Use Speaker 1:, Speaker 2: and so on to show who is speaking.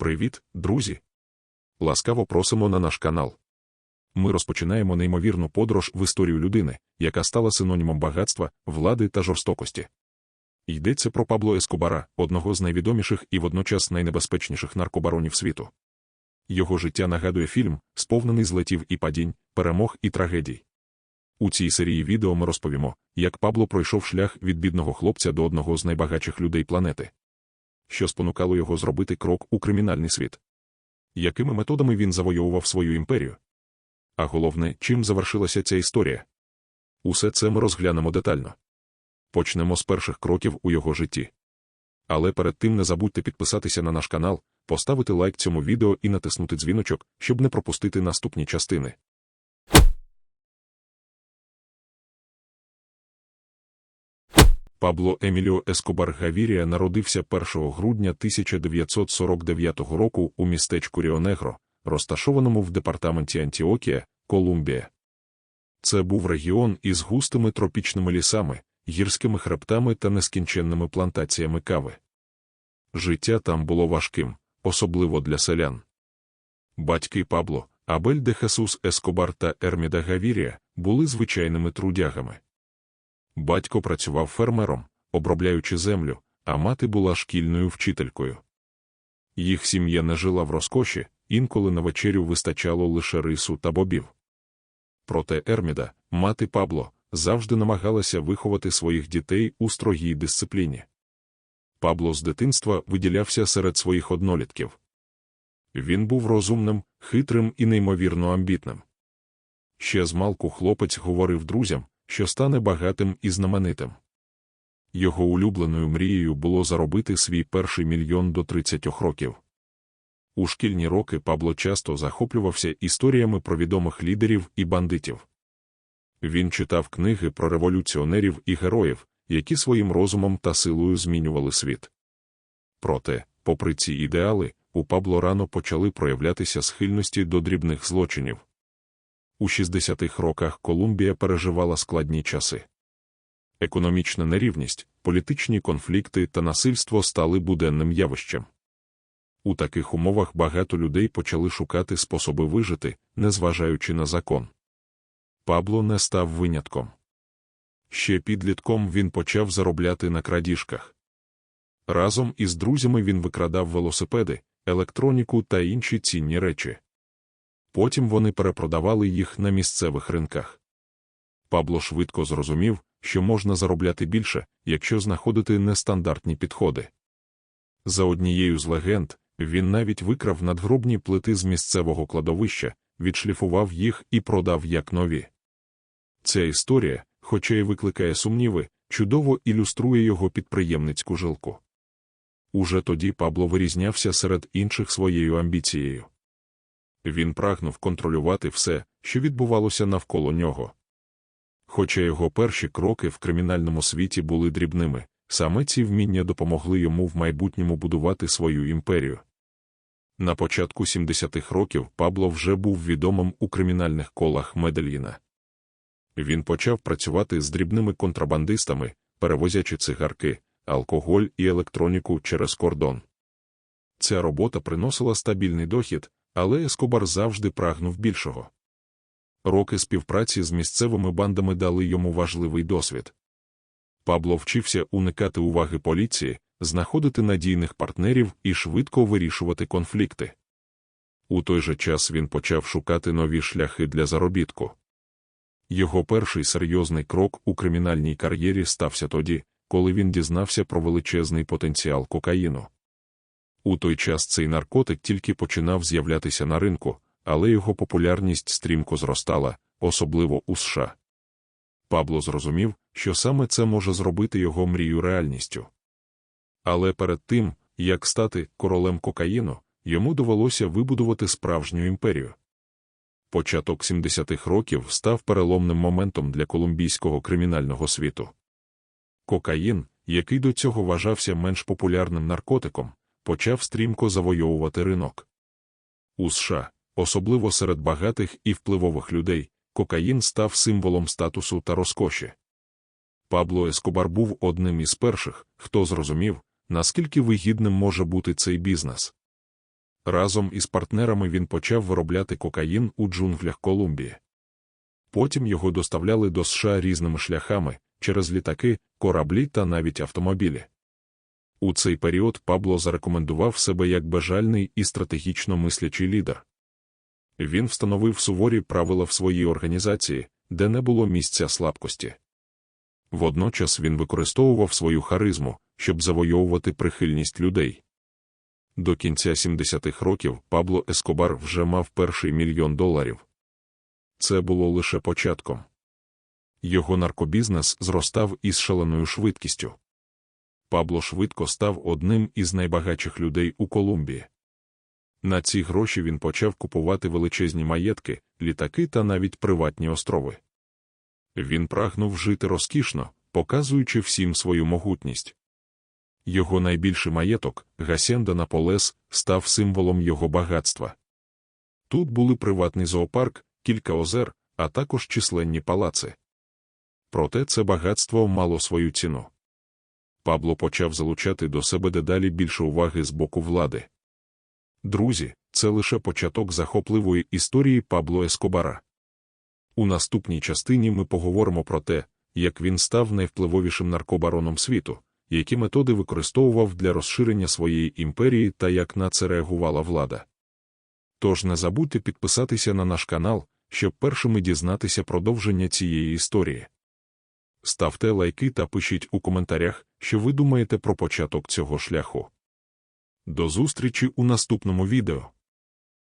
Speaker 1: Привіт, друзі! Ласкаво просимо на наш канал. Ми розпочинаємо неймовірну подорож в історію людини, яка стала синонімом багатства, влади та жорстокості. Йдеться про Пабло Ескобара, одного з найвідоміших і водночас найнебезпечніших наркобаронів світу. Його життя нагадує фільм, сповнений злетів і падінь, перемог і трагедій. У цій серії відео ми розповімо, як Пабло пройшов шлях від бідного хлопця до одного з найбагатших людей планети, що спонукало його зробити крок у кримінальний світ. Якими методами він завойовував свою імперію? А головне, чим завершилася ця історія? Усе це ми розглянемо детально. Почнемо з перших кроків у його житті. Але перед тим не забудьте підписатися на наш канал, поставити лайк цьому відео і натиснути дзвіночок, щоб не пропустити наступні частини. Пабло Еміліо Ескобар Гавірія народився 1 грудня 1949 року у містечку Ріонегро, розташованому в департаменті Антіокія, Колумбія. Це був регіон із густими тропічними лісами, гірськими хребтами та нескінченними плантаціями кави. Життя там було важким, особливо для селян. Батьки Пабло, Абель де Хесус Ескобар та Ерміда Гавірія були звичайними трудягами. Батько працював фермером, обробляючи землю, а мати була шкільною вчителькою. Їх сім'я не жила в розкоші, інколи на вечерю вистачало лише рису та бобів. Проте Ерміда, мати Пабло, завжди намагалася виховати своїх дітей у строгій дисципліні. Пабло з дитинства виділявся серед своїх однолітків. Він був розумним, хитрим і неймовірно амбітним. Ще з малку хлопець говорив друзям, що стане багатим і знаменитим. Його улюбленою мрією було заробити свій перший мільйон до 30 років. У шкільні роки Пабло часто захоплювався історіями про відомих лідерів і бандитів. Він читав книги про революціонерів і героїв, які своїм розумом та силою змінювали світ. Проте, попри ці ідеали, у Пабло рано почали проявлятися схильності до дрібних злочинів. У 60-х роках Колумбія переживала складні часи. Економічна нерівність, політичні конфлікти та насильство стали буденним явищем. У таких умовах багато людей почали шукати способи вижити, незважаючи на закон. Пабло не став винятком. Ще підлітком він почав заробляти на крадіжках. Разом із друзями він викрадав велосипеди, електроніку та інші цінні речі. Потім вони перепродавали їх на місцевих ринках. Пабло швидко зрозумів, що можна заробляти більше, якщо знаходити нестандартні підходи. За однією з легенд, він навіть викрав надгробні плити з місцевого кладовища, відшліфував їх і продав як нові. Ця історія, хоча й викликає сумніви, чудово ілюструє його підприємницьку жилку. Уже тоді Пабло вирізнявся серед інших своєю амбіцією. Він прагнув контролювати все, що відбувалося навколо нього. Хоча його перші кроки в кримінальному світі були дрібними, саме ці вміння допомогли йому в майбутньому будувати свою імперію. На початку 70-х років Пабло вже був відомим у кримінальних колах Медельїна. Він почав працювати з дрібними контрабандистами, перевозячи цигарки, алкоголь і електроніку через кордон. Ця робота приносила стабільний дохід, але Ескобар завжди прагнув більшого. Роки співпраці з місцевими бандами дали йому важливий досвід. Пабло вчився уникати уваги поліції, знаходити надійних партнерів і швидко вирішувати конфлікти. У той же час він почав шукати нові шляхи для заробітку. Його перший серйозний крок у кримінальній кар'єрі стався тоді, коли він дізнався про величезний потенціал кокаїну. У той час цей наркотик тільки починав з'являтися на ринку, але його популярність стрімко зростала, особливо у США. Пабло зрозумів, що саме це може зробити його мрію реальністю. Але перед тим, як стати королем кокаїну, йому довелося вибудувати справжню імперію. Початок 70-х років став переломним моментом для колумбійського кримінального світу. Кокаїн, який до цього вважався менш популярним наркотиком, почав стрімко завойовувати ринок. У США, особливо серед багатих і впливових людей, кокаїн став символом статусу та розкоші. Пабло Ескобар був одним із перших, хто зрозумів, наскільки вигідним може бути цей бізнес. Разом із партнерами він почав виробляти кокаїн у джунглях Колумбії. Потім його доставляли до США різними шляхами через літаки, кораблі та навіть автомобілі. У цей період Пабло зарекомендував себе як бажальний і стратегічно мислячий лідер. Він встановив суворі правила в своїй організації, де не було місця слабкості. Водночас він використовував свою харизму, щоб завойовувати прихильність людей. До кінця 70-х років Пабло Ескобар вже мав перший мільйон доларів. Це було лише початком. Його наркобізнес зростав із шаленою швидкістю. Пабло швидко став одним із найбагатших людей у Колумбії. На ці гроші він почав купувати величезні маєтки, літаки та навіть приватні острови. Він прагнув жити розкішно, показуючи всім свою могутність. Його найбільший маєток, Гасенда Наполес, став символом його багатства. Тут були приватний зоопарк, кілька озер, а також численні палаци. Проте це багатство мало свою ціну. Пабло почав залучати до себе дедалі більше уваги з боку влади. Друзі, це лише початок захопливої історії Пабло Ескобара. У наступній частині ми поговоримо про те, як він став найвпливовішим наркобароном світу, які методи використовував для розширення своєї імперії та як на це реагувала влада. Тож не забудьте підписатися на наш канал, щоб першими дізнатися продовження цієї історії. Ставте лайки та пишіть у коментарях, що ви думаєте про початок цього шляху. До зустрічі у наступному відео.